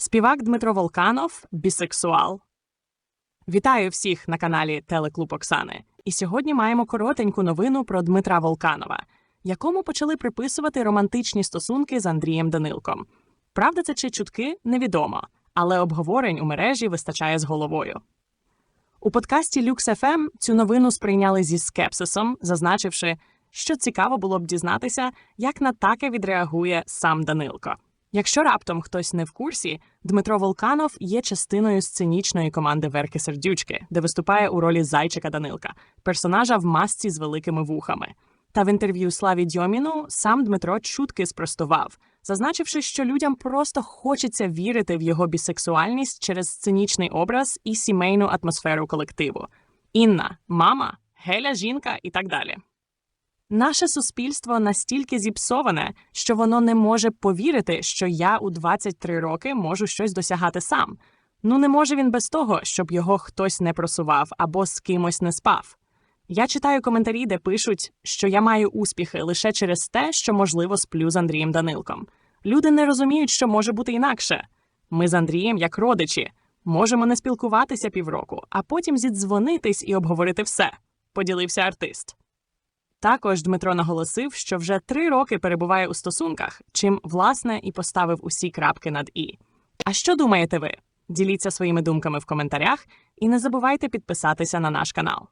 Співак Дмитро Волканов бісексуал. Вітаю всіх на каналі Телеклуб Оксани. І сьогодні маємо коротеньку новину про Дмитра Волканова, якому почали приписувати романтичні стосунки з Андрієм Данилком. Правда, це чи чутки невідомо, але обговорень у мережі вистачає з головою. У подкасті Lux FM цю новину сприйняли зі скепсисом, зазначивши, що цікаво було б дізнатися, як на таке відреагує сам Данилко. Якщо раптом хтось не в курсі, Дмитро Волканов є частиною сценічної команди Верки Сердючки, де виступає у ролі зайчика Данилка, персонажа в масці з великими вухами. Та в інтерв'ю Славі Дьоміну сам Дмитро чутки спростував, зазначивши, що людям просто хочеться вірити в його бісексуальність через сценічний образ і сімейну атмосферу колективу. Інна, мама, Геля, жінка і так далі. Наше суспільство настільки зіпсоване, що воно не може повірити, що я у 23 роки можу щось досягати сам. Ну не може він без того, щоб його хтось не просував або з кимось не спав. Я читаю коментарі, де пишуть, що я маю успіхи лише через те, що можливо сплю з Андрієм Данилком. Люди не розуміють, що може бути інакше. Ми з Андрієм, як родичі, можемо не спілкуватися півроку, а потім зідзвонитись і обговорити все. Поділився артист. Також Дмитро наголосив, що вже три роки перебуває у стосунках, чим власне і поставив усі крапки над і. А що думаєте ви? Діліться своїми думками в коментарях і не забувайте підписатися на наш канал.